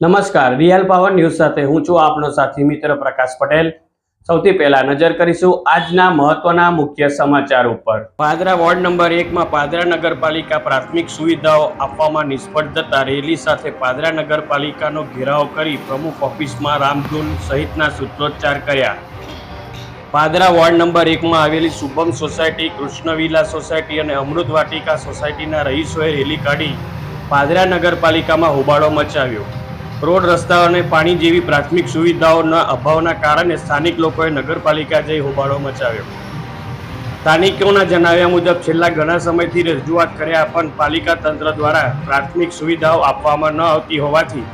નમસ્કાર, real power news સાથે હું છું આપનો સાથી મિત્ર પ્રકાશ પટેલ. સૌથી પહેલા નજર કરીશું આજના મહત્વના મુખ્ય સમાચાર ઉપર. પાદરા વોર્ડ નંબર એકમાં પાદરા નગરપાલિકા પ્રાથમિક સુવિધાઓ આપવામાં નિષ્ફળ જતા રેલી સાથે પાદરા નગરપાલિકાનો ઘેરાવ કરી પ્રમુખ ઓફિસમાં રામધૂન સહિતના સૂત્રોચ્ચાર કર્યા. પાદરા વોર્ડ નંબર એકમાં આવેલી શુભમ સોસાયટી, કૃષ્ણવિલા સોસાયટી અને અમૃત વાટિકા સોસાયટીના રહીશોએ રેલી કાઢી પાદરા નગરપાલિકામાં હોબાળો મચાવ્યો. રોડ રસ્તા અને પાણી જેવી પ્રાથમિક સુવિધાઓના અભાવના કારણે સ્થાનિક લોકોએ નગરપાલિકા જઈ હોબાળો મચાવ્યો. સ્થાનિકોના જણાવ્યા મુજબ છેલ્લા ઘણા સમયથી રજૂઆત કર્યા પણ પાલિકા તંત્ર દ્વારા પ્રાથમિક સુવિધાઓ આપવામાં ન આવતી હોવાથી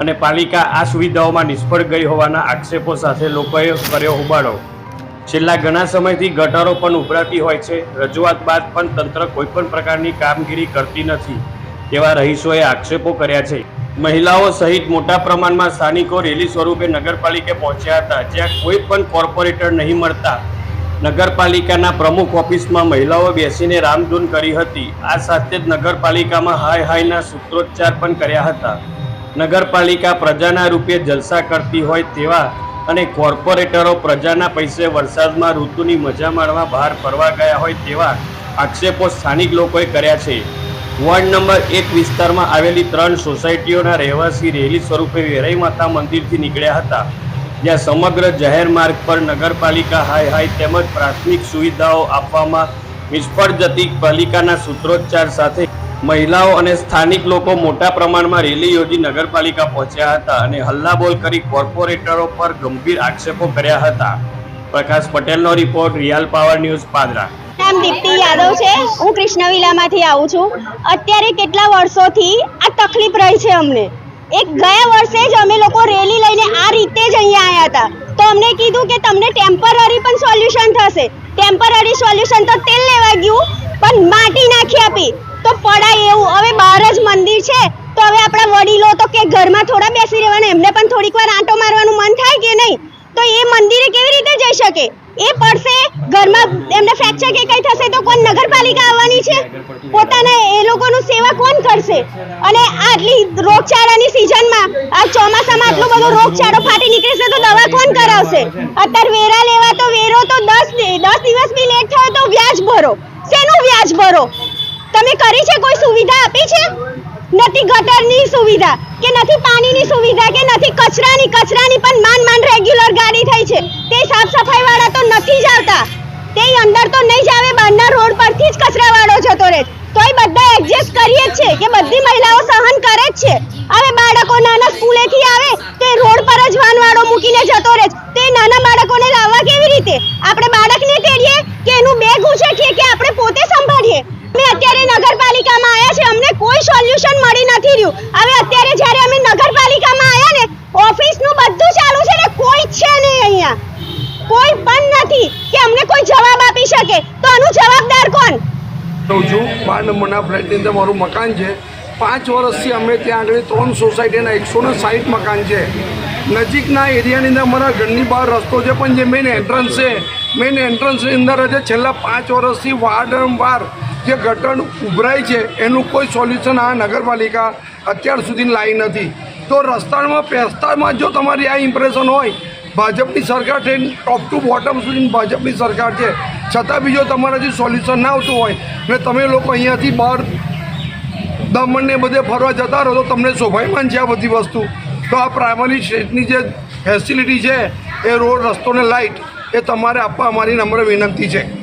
અને પાલિકા આ સુવિધાઓમાં નિષ્ફળ ગઈ હોવાના આક્ષેપો સાથે લોકોએ કર્યો હોબાળો. છેલ્લા ઘણા સમયથી ગટરો પણ ઉભરાતી હોય છે. રજૂઆત બાદ પણ તંત્ર કોઈપણ પ્રકારની કામગીરી કરતી નથી તેવા રહીશોએ આક્ષેપો કર્યા છે. મહિલાઓ સહિત મોટા પ્રમાણમાં સ્થાનિકો રેલી સ્વરૂપે નગરપાલિકે પહોંચ્યા હતા, જ્યાં કોઈ પણ કોર્પોરેટર નહીં મળતા. નગરપાલિકાના પ્રમુખ ઓફિસમાં મહિલાઓ બેસીને રામધૂન કરી હતી. આ સાથે જ નગરપાલિકામાં હાય હાયના સૂત્રોચ્ચાર પણ કર્યા હતા. નગરપાલિકા પ્રજાના રૂપે જલસા કરતી હોય તેવા અને કોર્પોરેટરો પ્રજાના પૈસે વરસાદમાં ઋતુની મજા માણવા બહાર ફરવા ગયા હોય તેવા આક્ષેપો સ્થાનિક લોકોએ કર્યા છે. વોર્ડ નંબર એક વિસ્તારમાં આવેલી ત્રણ સોસાયટીઓના રહેવાસી રેલી સ્વરૂપે વેરાઈ માતા મંદિરથી નીકળ્યા હતા. જ્યાં સમગ્ર જાહેર માર્ગ પર નગરપાલિકા હાય હાય તેમજ પ્રાથમિક સુવિધાઓ આપવામાં નિષ્ફળ જતી પાલિકાના સૂત્રોચ્ચાર સાથે મહિલાઓ અને સ્થાનિક લોકો મોટા પ્રમાણમાં રેલી યોજી નગરપાલિકા પહોંચ્યા હતા અને હલ્લાબોલ કરી કોર્પોરેટરો પર ગંભીર આક્ષેપો કર્યા હતા. પ્રકાશ પટેલનો report real power news Padra. નામ દીપ્તિ યાદવ છે. હું કૃષ્ણવિલામાંથી આવું છું. અત્યારે કેટલા વર્ષોથી આ તકલીફ રહી છે અમને. એક ગયા વર્ષે જ અમે લોકો રેલી લઈને આ રીતે જ અહીંયા આવ્યા હતા. તો અમને કીધું કે તમને ટેમ્પરરી પણ સોલ્યુશન થશે. ટેમ્પરરી સોલ્યુશન તો તેલ લેવા ગયું, પણ માટી નાખી આપી. તો પડાય એવું. હવે બહાર જ મંદિર છે. તો હવે આપણા વડીલો તો કે ઘરમાં થોડા બેસી રહેવાના. એમને પણ થોડીક વાર આંટો મારવાનું મન થાય કે નહીં? તો એ મંદિરે કેવી રીતે જઈ શકે? એ પડશે, ઘરમાં એમને ફ્રેક્ચર કે કઈ થશે તો કોણ નગરપાલિકા આવવાની છે? પોતાના એ લોકોનું સેવા કોણ કરશે? અને આટલી રોગચાળાની સિઝનમાં, આ ચોમાસામાં આટલો બધો રોગચાળો ફાટી નીકળશે તો દવા કોણ કરાવશે? અત્યારે વેરા લેવા તો વેરો તો દસ દસ દિવસ બી લેટ થયો તો વ્યાજ ભરો. શેનું વ્યાજ ભરો? તમે કરી છે કોઈ સુવિધા આપી છે? નથી ગટરની સુવિધા કે નથી પાણીની સુવિધા કે નથી કચરાની? કચરાની પણ માન માન રેગ્યુલર ગાડી થઈ છે. તે સાફ સફાઈ વાળા તો નથી જ આવતા. તે અંદર તો નહીં જ બહારના રોડ પરથી જ કચરા વાળો જતો રહે. તોય બધા એડજસ્ટ કરીએ જ છે કે બધી મહિલાઓ સહન કરે જ છે. હવે બાળકો નાના સ્કૂલેથી આવે, તે રોડ પર જ વાન વાળો મૂકીને જતો રહે તે નાના બાળકોને લાવવા કેવી રીતે આપણે બાળકને તેડીએ કે એનું બેગ ઉછેકીએ કે આપણે પોતે સંભાળીએ અમે અત્યારે નગરપાલિકામાં આવ્યા છે અમને કોઈ સોલ્યુશન રહ્યું હવે અત્યારે જ્યારે અમે નગરપાલિકામાં આવ્યા ને, ઓફિસનું બધું ચાલુ છે ને, કોઈ છે નહીં અહીંયા. કોઈ પણ નથી કે અમને કોઈ જવાબ આપી શકે. તો આનું જવાબદાર કોણ? રહું છું બાર નંબરના ફ્લેટની અંદર મારું મકાન છે. પાંચ વર્ષથી અમે ત્યાં આગળ ત્રણ સોસાયટીના એકસો ને સાઠ મકાન છે. નજીકના એરિયાની અંદર મારા ઘરની બહાર રસ્તો છે, પણ જે મેઇન એન્ટ્રન્સ છે મેઇન એન્ટ્રન્સની અંદર જ છેલ્લા પાંચ વર્ષથી વારંવાર જે ગટર ઉભરાય છે, એનું કોઈ સોલ્યુશન આ નગરપાલિકા અત્યાર સુધી લાવી નથી. તો રસ્તામાં પેસ્તામાં જો તમારી આ ઇમ્પ્રેશન હોય, ભાજપની સરકાર છે ટોપ ટુ બોટમ સુધી ભાજપની સરકાર છે. છતાં બી જો તમારાથી સોલ્યુશન ના આવતું હોય, ને તમે લોકો અહીંયાથી બહાર દમણને બધે ફરવા જતા રહો, તો તમને શોભાયમાન છે આ બધી વસ્તુ. તો આ પ્રાઇમરી સ્ટેટની જે ફેસિલિટી છે, એ રોડ રસ્તો ને લાઇટ એ તમારે આપવા અમારી નમ્ર વિનંતી છે.